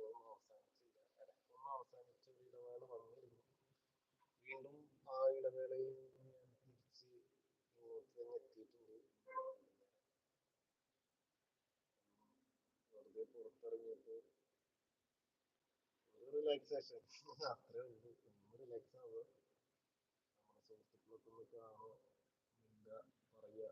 സംഭവം അവസാനിച്ചില്ല ഇടയ്ക്കൊന്ന് അവസാനിച്ച ഒരു ഇടവേള വന്നിരുന്നു വീണ്ടും ആ ഇടവേളയിൽ തിരിച്ച് ഇങ്ങോട്ട് തന്നെ എത്തിയിട്ടുണ്ട് വെറുതെ പുറത്തിറങ്ങിയപ്പോൾ ഒരു റിലാക്സേഷൻ അത്രേ ഉള്ളൂ ഒന്ന് റിലാക്സ് ആവുക നമ്മുടെ സുഹൃത്തുക്കളൊക്കെ ഒന്ന് കാണുക പറയുക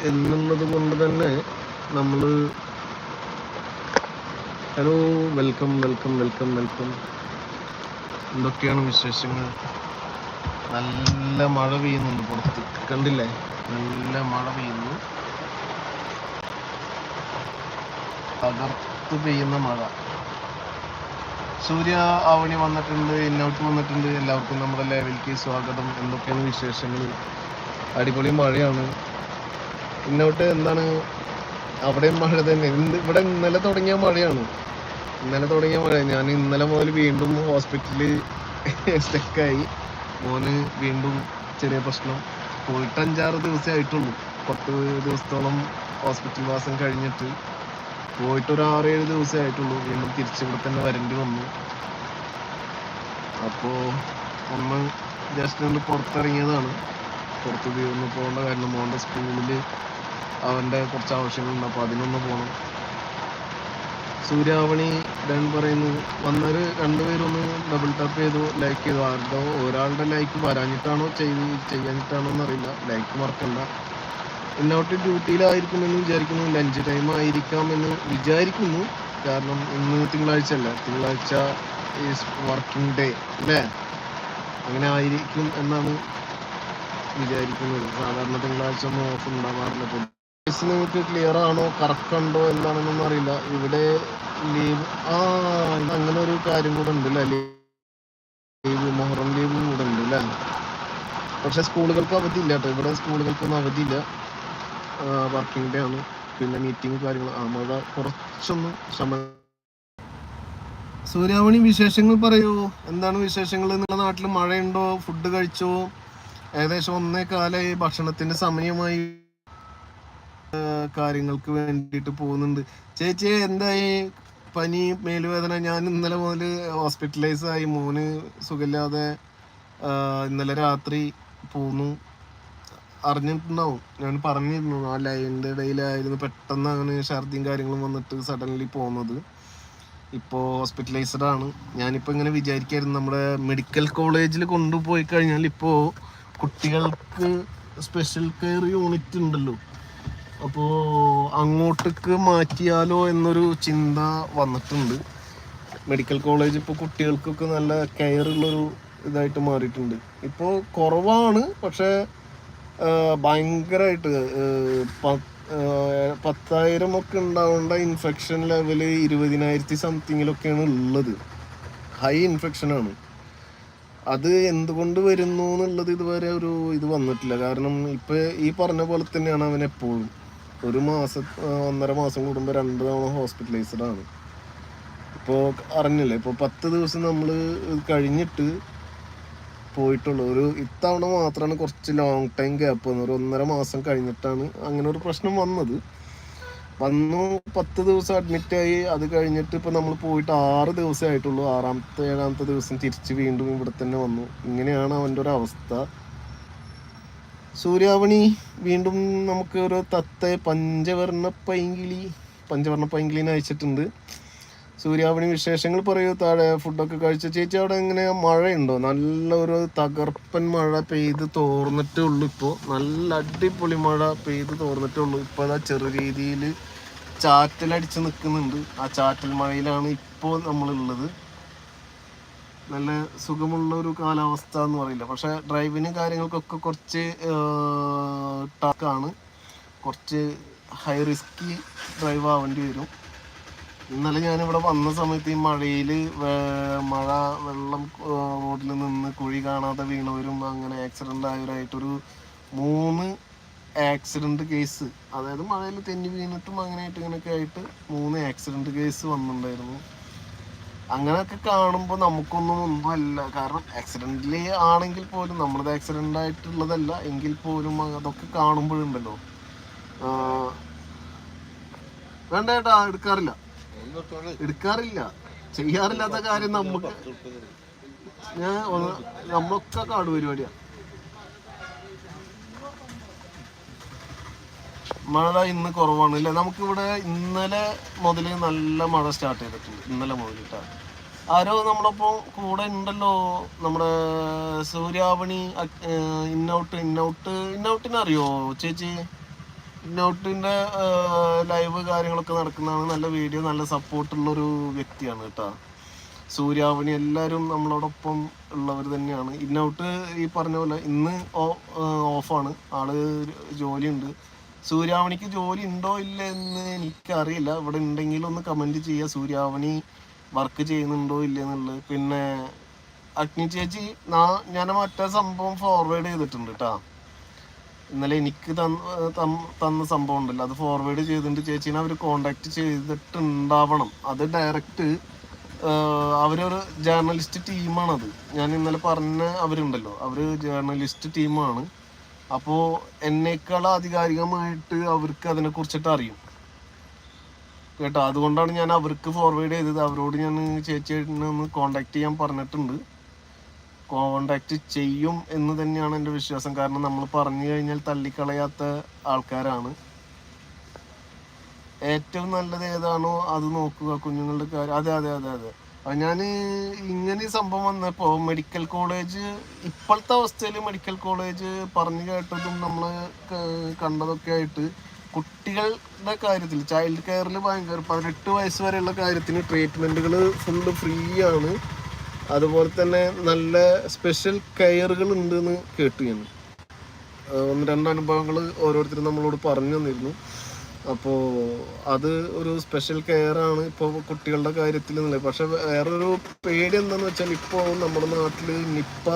എന്നുള്ളത് എന്നുള്ളത് കൊണ്ട് തന്നെ നമ്മൾ hello welcome welcome welcome welcome എന്തൊക്കെയാണ് വിശേഷങ്ങൾ? നല്ല മഴ പെയ്യുന്നുണ്ട് പുറത്ത്. കണ്ടില്ലേ? നല്ല മഴ പെയ്യുന്നു. തകർത്ത് പെയ്യുന്ന മഴ. സൂര്യ ആവണി വന്നിട്ടുണ്ട് ഇന്നോട്ട് വന്നിട്ടുണ്ട്. എല്ലാവർക്കും നമ്മുടെ ലെവലിലേക്ക് സ്വാഗതം. എന്തൊക്കെയാണ് വിശേഷങ്ങൾ? അടിപൊളി മഴയാണ്. ഇന്നോട്ട് എന്താണ് അവിടെയും മഴ തന്നെ. ഇന്ന് ഇവിടെ ഇന്നലെ തുടങ്ങിയ മഴയാണ്. ഇന്നലെ തുടങ്ങിയ മഴ. ഞാൻ ഇന്നലെ മുതൽ വീണ്ടും ഹോസ്പിറ്റലിൽ സ്റ്റക്കായി മോന് വീണ്ടും ചെറിയ പ്രശ്നം. പോയിട്ട് അഞ്ചാറ് ദിവസമേ ആയിട്ടുള്ളൂ. പത്ത് ദിവസത്തോളം ഹോസ്പിറ്റൽ വാസം കഴിഞ്ഞിട്ട് പോയിട്ട് ഒരു ആറേഴ് ദിവസമേ ആയിട്ടുള്ളൂ. വീണ്ടും തിരിച്ചിവിടെ തന്നെ വരേണ്ടി വന്നു. അപ്പോൾ ഒന്ന് ജസ്റ്റ് ഒന്ന് പുറത്തിറങ്ങിയതാണ്. പുറത്ത് ഒന്ന് പോകേണ്ട കാരണം മോന്റെ സ്കൂളിൽ അവന്റെ കുറച്ച് ആവശ്യങ്ങളുണ്ട്. അപ്പോൾ അതിനൊന്ന് പോകണം സൂര്യാവണി ഡൺ പറയുന്നു വന്നൊരു രണ്ടുപേരൊന്ന് ഡബിൾ ടാപ്പ് ചെയ്തു ലൈക്ക് ചെയ്തു. ആരുടെ ഒരാളുടെ ലൈക്ക് വരാഞ്ഞിട്ടാണോ ചെയ്ത് ചെയ്യാഞ്ഞിട്ടാണോ എന്നറിയില്ല. ലൈക്ക് മറക്കണ്ട. ഇന്നോട്ട് ഡ്യൂട്ടിയിലായിരിക്കുമെന്ന് വിചാരിക്കുന്നു. ലഞ്ച് ടൈം ആയിരിക്കാമെന്ന് വിചാരിക്കുന്നു. കാരണം ഇന്ന് തിങ്കളാഴ്ച അല്ല. തിങ്കളാഴ്ച ഈസ് വർക്കിംഗ് ഡേ അല്ലേ? അങ്ങനെ ആയിരിക്കും എന്നാണ് വിചാരിക്കുന്നത്. സാധാരണ തിങ്കളാഴ്ച ഒന്നും ഓഫ് ഉണ്ടാവാറില്ല. പോലീസ് നിങ്ങൾക്ക് ക്ലിയർ ആണോ കറക്റ്റ് ഉണ്ടോ എന്താണെന്നൊന്നും അറിയില്ല. ഇവിടെ ലീവ് ആ അങ്ങനെ ഒരു കാര്യം കൂടെ ഉണ്ട് ലീവ് മൊഹറം ലീവ് കൂടെ ഉണ്ട് അല്ലേ പക്ഷെ സ്കൂളുകൾക്ക് അവധി ഇല്ല കേട്ടോ ഇവിടെ സ്കൂളുകൾക്കൊന്നും അവധിയില്ല വർക്കിംഗ് ഡേ ആണ്. പിന്നെ മീറ്റിംഗ് കാര്യങ്ങൾ ആ മഴ കുറച്ചൊന്ന് ശമ സൂര്യാമണി വിശേഷങ്ങൾ പറയൂ. എന്താണ് വിശേഷങ്ങൾ? നിങ്ങളുടെ നാട്ടിൽ മഴയുണ്ടോ? ഫുഡ് കഴിച്ചോ? ഏകദേശം ഒന്നേ കാലായി. ഭക്ഷണത്തിന്റെ സമയമായി. കാര്യങ്ങൾക്ക് വേണ്ടിയിട്ട് പോകുന്നുണ്ട്. ചേച്ചി എന്തായി? പനി മേലുവേദന. ഞാൻ ഇന്നലെ മുതൽ ഹോസ്പിറ്റലൈസ് ആയി. മോന് സുഖമില്ലാതെ ഇന്നലെ രാത്രി പോന്നു. അറിഞ്ഞിട്ടുണ്ടാവും. ഞാൻ പറഞ്ഞിരുന്നു ആ ലൈനിന്റെ ഇടയിലായിരുന്നു പെട്ടെന്ന് അങ്ങനെ ഛർദിയും കാര്യങ്ങളും വന്നിട്ട് സഡൻലി പോകുന്നത് ഇപ്പോൾ ഹോസ്പിറ്റലൈസ്ഡ് ആണ്. ഞാനിപ്പോൾ ഇങ്ങനെ വിചാരിക്കായിരുന്നു നമ്മുടെ മെഡിക്കൽ കോളേജിൽ കൊണ്ടുപോയി കഴിഞ്ഞാൽ ഇപ്പോൾ കുട്ടികൾക്ക് സ്പെഷ്യൽ കെയർ യൂണിറ്റ് ഉണ്ടല്ലോ. അപ്പോൾ അങ്ങോട്ടേക്ക് മാറ്റിയാലോ എന്നൊരു ചിന്ത വന്നിട്ടുണ്ട്. മെഡിക്കൽ കോളേജ് ഇപ്പോൾ കുട്ടികൾക്കൊക്കെ നല്ല കെയർ ഉള്ളൊരു ഇതായിട്ട് മാറിയിട്ടുണ്ട്. ഇപ്പോൾ കുറവാണ് പക്ഷേ ഭയങ്കരമായിട്ട് പത്തായിരം ഒക്കെ ഉണ്ടാവേണ്ട ഇൻഫെക്ഷൻ ലെവൽ ഇരുപതിനായിരത്തി സംതിങ്ങിലൊക്കെയാണ് ഉള്ളത്. ഹൈ ഇൻഫെക്ഷനാണ് അത് എന്തുകൊണ്ട് വരുന്നു എന്നുള്ളത് ഇതുവരെ ഒരു ഇത് വന്നിട്ടില്ല. കാരണം ഇപ്പം ഈ പറഞ്ഞ പോലെ തന്നെയാണ് അവൻ എപ്പോഴും. ഒരു മാസം ഒന്നര മാസം കൂടുമ്പോൾ രണ്ട് തവണ ഹോസ്പിറ്റലൈസ്ഡ് ആണ്. ഇപ്പോൾ അറിഞ്ഞില്ലേ? ഇപ്പോൾ പത്ത് ദിവസം നമ്മൾ കഴിഞ്ഞിട്ട് പോയിട്ടുള്ളൂ. ഒരു ഇത്തവണ മാത്രമാണ് കുറച്ച് ലോങ് ടൈം ഗ്യാപ്പ് വന്നത്. ഒരു ഒന്നര മാസം കഴിഞ്ഞിട്ടാണ് അങ്ങനെ ഒരു പ്രശ്നം വന്നത്. വന്നു പത്ത് ദിവസം അഡ്മിറ്റ് ആയി. അത് കഴിഞ്ഞിട്ട് ഇപ്പൊ നമ്മൾ പോയിട്ട് ആറ് ദിവസമേ ആയിട്ടുള്ളൂ. ആറാമത്തെ ഏഴാമത്തെ ദിവസം തിരിച്ച് വീണ്ടും ഇവിടെ തന്നെ വന്നു. ഇങ്ങനെയാണ് അവന്റെ ഒരു അവസ്ഥ. സൂര്യാവണി വീണ്ടും നമുക്ക് ഒരു തത്ത പഞ്ചവർണ പൈങ്കിളി പഞ്ചവർണ പൈങ്കിളിനെ അയച്ചിട്ടുണ്ട്. സൂര്യാവണി വിശേഷങ്ങൾ പറയൂ താഴെ ഫുഡൊക്കെ കഴിച്ച. ചേച്ചി അവിടെ എങ്ങനെ മഴയുണ്ടോ? നല്ല ഒരു തകർപ്പൻ മഴ പെയ്ത് തോർന്നിട്ടേ ഉള്ളൂ ഇപ്പോൾ നല്ല അടിപൊളി മഴ പെയ്ത് തോർന്നിട്ടേ ഉള്ളൂ. ഇപ്പോൾ ചെറു രീതിയിൽ ചാറ്റലടിച്ച് നിൽക്കുന്നുണ്ട് ആ ചാറ്റൽ മഴയിലാണ് ഇപ്പോൾ നമ്മളുള്ളത്. നല്ല സുഖമുള്ള ഒരു കാലാവസ്ഥ എന്ന് പറയില്ല. പക്ഷെ ഡ്രൈവിന് കാര്യങ്ങൾക്കൊക്കെ കുറച്ച് ടാക്കാണ് കുറച്ച് ഹൈ റിസ്കി ഡ്രൈവ് ആവേണ്ടി വരും. ഇന്നലെ ഞാനിവിടെ വന്ന സമയത്ത് ഈ മഴയിൽ മഴ വെള്ളം റോഡിൽ നിന്ന് കുഴി കാണാതെ വീണവരും അങ്ങനെ ആക്സിഡന്റ് ആയവരായിട്ടൊരു മൂന്ന് ആക്സിഡന്റ് കേസ് അതായത് മഴയിൽ തെന്നി വീണിട്ടും അങ്ങനെയായിട്ട് ഇങ്ങനെയൊക്കെ ആയിട്ട് മൂന്ന് ആക്സിഡന്റ് കേസ് വന്നിട്ടുണ്ടായിരുന്നു. അങ്ങനെയൊക്കെ കാണുമ്പോൾ നമുക്കൊന്നും ഒന്നും അല്ല. കാരണം ആക്സിഡന്റലി ആണെങ്കിൽ പോലും നമ്മളത് ആക്സിഡന്റ് ആയിട്ടുള്ളതല്ല. എങ്കിൽ പോലും അതൊക്കെ കാണുമ്പോഴുണ്ടല്ലോ. വേണ്ട ചേട്ടാ എടുക്കാറില്ല. എടുക്കാറില്ല. ചെയ്യാറില്ലാത്ത കാര്യം നമുക്ക് ഞാൻ നമ്മളൊക്കെ കാട് പരിപാടിയാ. മഴ ഇന്ന് കുറവാണ് അല്ലേ നമുക്കിവിടെ ഇന്നലെ മുതൽ നല്ല മഴ സ്റ്റാർട്ട് ചെയ്തിട്ടുണ്ട്. ഇന്നലെ മുതലിട്ടാണ് ആരോ നമ്മളൊപ്പം കൂടെ ഉണ്ടല്ലോ. നമ്മുടെ സൂര്യാവണി ഇന്നൗട്ട് ഇന്നൗട്ട് ഇന്നൗട്ടിനെ അറിയോ ചേച്ചി? ഇന്നൗട്ടിന്റെ ലൈവ് കാര്യങ്ങളൊക്കെ നടക്കുന്നതാണ്. നല്ല വീഡിയോ നല്ല സപ്പോർട്ടുള്ളൊരു വ്യക്തിയാണ് കേട്ടോ. സൂര്യാവണി എല്ലാവരും നമ്മളോടൊപ്പം ഉള്ളവർ തന്നെയാണ്. ഇന്നൗട്ട് ഈ പറഞ്ഞ പോലെ ഇന്ന് ഓഫാണ് ആൾ ജോലിയുണ്ട്. സൂര്യാവണിക്ക് ജോലി ഉണ്ടോ ഇല്ല എന്ന് എനിക്കറിയില്ല. ഇവിടെ ഉണ്ടെങ്കിൽ ഒന്ന് കമന്റ് ചെയ്യുക. സൂര്യാവണി വർക്ക് ചെയ്യുന്നുണ്ടോ ഇല്ല എന്നുള്ളത് പിന്നെ അഗ്നി ചേച്ചി ഞാൻ മറ്റേ സംഭവം ഫോർവേഡ് ചെയ്തിട്ടുണ്ട് കേട്ടാ ഇന്നലെ എനിക്ക് തന്ന സംഭവം ഉണ്ടല്ലോ. അത് ഫോർവേഡ് ചെയ്തിട്ടുണ്ട് ചേച്ചീനെ അവർ കോണ്ടാക്ട് ചെയ്തിട്ടുണ്ടാവണം. അത് ഡയറക്റ്റ് അവരൊരു ജേർണലിസ്റ്റ് ടീമാണത് ഞാൻ ഇന്നലെ പറഞ്ഞ അവരുണ്ടല്ലോ. അവർ ജേർണലിസ്റ്റ് ടീമാണ് അപ്പോൾ എന്നേക്കാൾ ആധികാരികമായിട്ട് അവർക്ക് അതിനെ കുറിച്ചിട്ട് അറിയും. കേട്ടോ? അതുകൊണ്ടാണ് ഞാൻ അവർക്ക് ഫോർവേഡ് ചെയ്തത്. അവരോട് ഞാൻ ചേച്ചിയായിട്ട് ഒന്ന് കോണ്ടാക്ട് ചെയ്യാൻ പറഞ്ഞിട്ടുണ്ട്. കോണ്ടാക്ട് ചെയ്യും എന്ന് തന്നെയാണ് എന്റെ വിശ്വാസം. കാരണം നമ്മൾ പറഞ്ഞു കഴിഞ്ഞാൽ തള്ളിക്കളയാത്ത ആൾക്കാരാണ്. ഏറ്റവും നല്ലത് ഏതാണോ അത് നോക്കുക കുഞ്ഞുങ്ങളുടെ കാര്യം. അതെ അതെ അതെ അത്. ഞാൻ ഇങ്ങനെ സംഭവം വന്നപ്പോൾ മെഡിക്കൽ കോളേജ് ഇപ്പോഴത്തെ അവസ്ഥയിൽ മെഡിക്കൽ കോളേജ് പറഞ്ഞു കേട്ടതും നമ്മൾ കണ്ടതൊക്കെ ആയിട്ട് കുട്ടികളുടെ കാര്യത്തിൽ ചൈൽഡ് കെയറിൽ ഭയങ്കര പതിനെട്ട് വയസ്സ് വരെയുള്ള കാര്യത്തിന് ട്രീറ്റ്മെന്റുകൾ ഫുള്ള് ഫ്രീ ആണ് അതുപോലെ തന്നെ നല്ല സ്പെഷ്യൽ കെയറുകൾ ഉണ്ടെന്ന് കേട്ടു ഞാൻ. ഒന്ന് രണ്ട് അനുഭവങ്ങൾ ഓരോരുത്തരും നമ്മളോട് പറഞ്ഞു തന്നിരുന്നു. അപ്പോൾ അത് ഒരു സ്പെഷ്യൽ കെയർ ആണ് ഇപ്പോൾ കുട്ടികളുടെ കാര്യത്തിൽ എന്നുള്ളത് പക്ഷെ വേറൊരു പേടി എന്താന്ന് വെച്ചാൽ ഇപ്പോൾ നമ്മുടെ നാട്ടിൽ നിപ്പ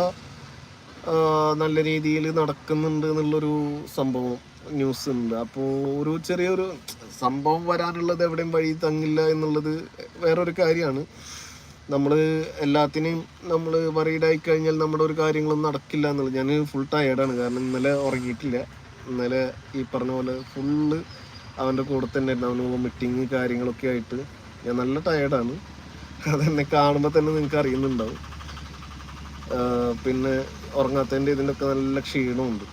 നല്ല രീതിയിൽ നടക്കുന്നുണ്ട് എന്നുള്ളൊരു സംഭവം ന്യൂസ് ഉണ്ട്. അപ്പോൾ ഒരു ചെറിയൊരു സംഭവം വരാനുള്ളത് എവിടെയും വഴി തങ്ങില്ല എന്നുള്ളത് വേറൊരു കാര്യമാണ്. നമ്മൾ എല്ലാത്തിനെയും നമ്മൾ വറീഡായി കഴിഞ്ഞാൽ നമ്മുടെ ഒരു കാര്യങ്ങളൊന്നും നടക്കില്ല എന്നുള്ളത്. ഞാൻ ഫുൾ ടയേർഡാണ് കാരണം ഇന്നലെ ഉറങ്ങിയിട്ടില്ല. ഇന്നലെ ഈ പറഞ്ഞ പോലെ ഫുള്ള് അവന്റെ കൂടെ തന്നെ ആയിരുന്നു അവന് വോമിറ്റിങ് കാര്യങ്ങളൊക്കെ ആയിട്ട് ഞാൻ നല്ല ടയേർഡാണ് അതെന്നെ കാണുമ്പോൾ തന്നെ നിങ്ങൾക്ക് അറിയുന്നുണ്ടാവും. പിന്നെ ഉറങ്ങാത്തതിന്റെ ഇതിന്റെ ഒക്കെ നല്ല ക്ഷീണമുണ്ട്.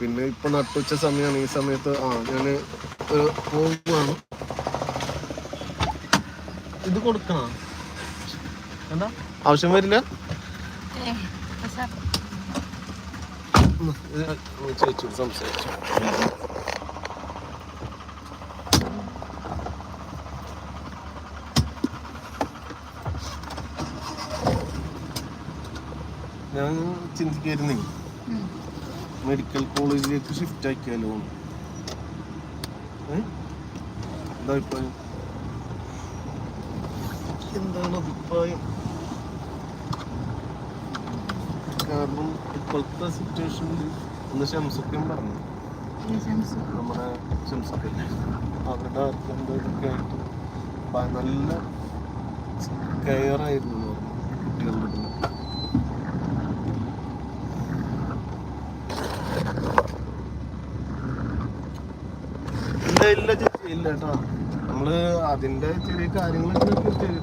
പിന്നെ ഇപ്പൊ നട്ടുച്ച സമയമാണ്. ഈ സമയത്ത് ആ ഞാൻ പോവുകയാണ് ഇത് കൊടുക്കണ? എന്താ? ആവശ്യം വരില്ല? സംസാരിച്ചു. ഞാൻ ചിന്തിക്കായിരുന്നേ മെഡിക്കൽ കോളേജിലേക്ക് ഷിഫ്റ്റ് ആക്കിയാലോ? എന്താ അഭിപ്രായം? എന്താണ് അഭിപ്രായം? കാരണം ഇപ്പോഴത്തെ സിറ്റുവേഷനിൽ ഒന്ന് ശംസക്കം പറഞ്ഞു. നമ്മുടെ ശംസക്ക അവരുടെ ഇതൊക്കെ ആയിട്ട് നല്ല കെയർ ആയിരുന്നു എന്ന് പറഞ്ഞു കുട്ടികളുടെ അടുത്ത്. ഇല്ല ഇല്ല ചേച്ചി. ഇല്ല കേട്ടോ നമ്മൾ അതിന്റെ ചെറിയ കാര്യങ്ങളൊക്കെ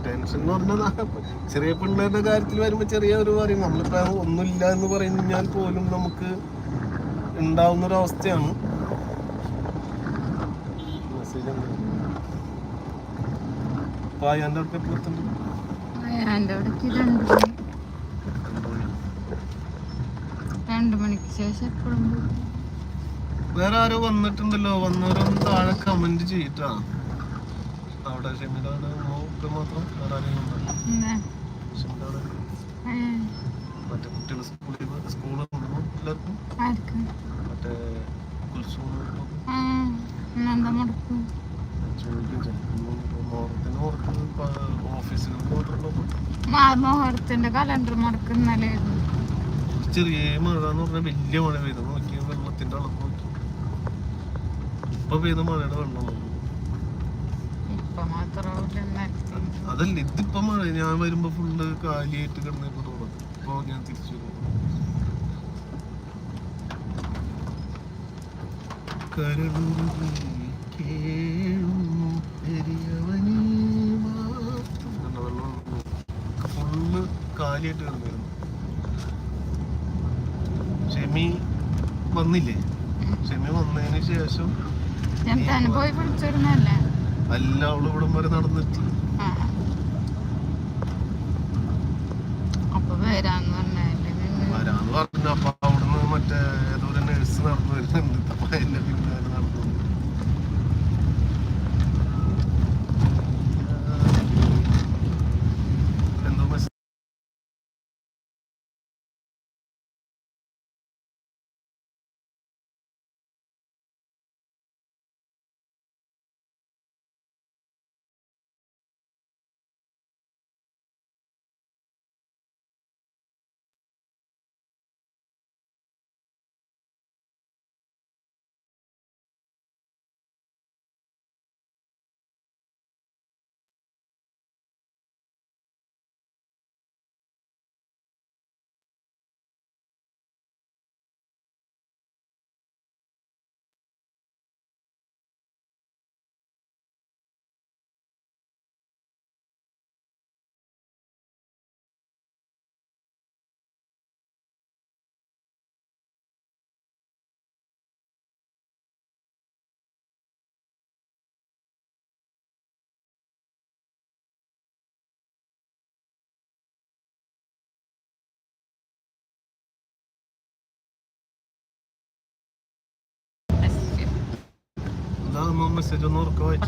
ടെൻഷൻ എന്ന് പറഞ്ഞാൽ ചെറിയ പിള്ളേരുടെ കാര്യത്തിൽ വരുമ്പോ ചെറിയ ഒരു പറയും നമ്മളിപ്പോ ഒന്നുമില്ല എന്ന് പറഞ്ഞാൽ പോലും നമുക്ക് ഉണ്ടാവുന്ന ഒരു അവസ്ഥയാണ്. മെസ്സേജ് അടുത്ത് രണ്ട് മണിക്ക് ശേഷം എപ്പോഴും വേറെ ആരോ വന്നിട്ടുണ്ടല്ലോ. വന്നവരൊന്ന് താഴെ കമന്റ് ചെയ്തിട്ടാ. അവിടെ നോക്ക് മാത്രം വേറെ ആരെയും മറ്റേ കുട്ടികൾ സ്കൂളിൽ സ്കൂളുണ്ടോ എല്ലാവർക്കും. മറ്റേ കലണ്ടർ മുടക്കുന്നല്ലേ ചെറിയ മഴ എന്ന് പറഞ്ഞാൽ വലിയ മഴ പെയ്തു. നോക്കിയ വെള്ളത്തിന്റെ അളവ് ഇപ്പൊ പെയ്ത മഴയുടെ വെള്ളം അതല്ല ഇതിപ്പോ മഴ. ഞാൻ വരുമ്പോ ഫുള്ള് കാലിയായിട്ട് കിടന്നപ്പോ തോന്നുന്നു. ഇപ്പൊ ഞാൻ തിരിച്ചു. ഫുള്ള് കാലിയായിട്ട് കിടന്നിരുന്നു ഷെമി വന്നില്ലേ? ഷെമി വന്നതിന് ശേഷം ഞാൻ തന്നെ പോയി അല്ല അവൾ ഇവിടം വരെ നടന്നിട്ട്. അപ്പൊ വരാന്ന് പറഞ്ഞല്ലേ. വരാന്ന് പറഞ്ഞു അപ്പൊ അവിടുന്ന് മറ്റേ ഏതോ ഒരു നഴ്സ് നടന്നു വരുന്നുണ്ട് അപ്പൊ എന്നെ പിന്നാലെ മെസ്സേജ് ഒന്ന് ഉറക്കം വായിച്ചു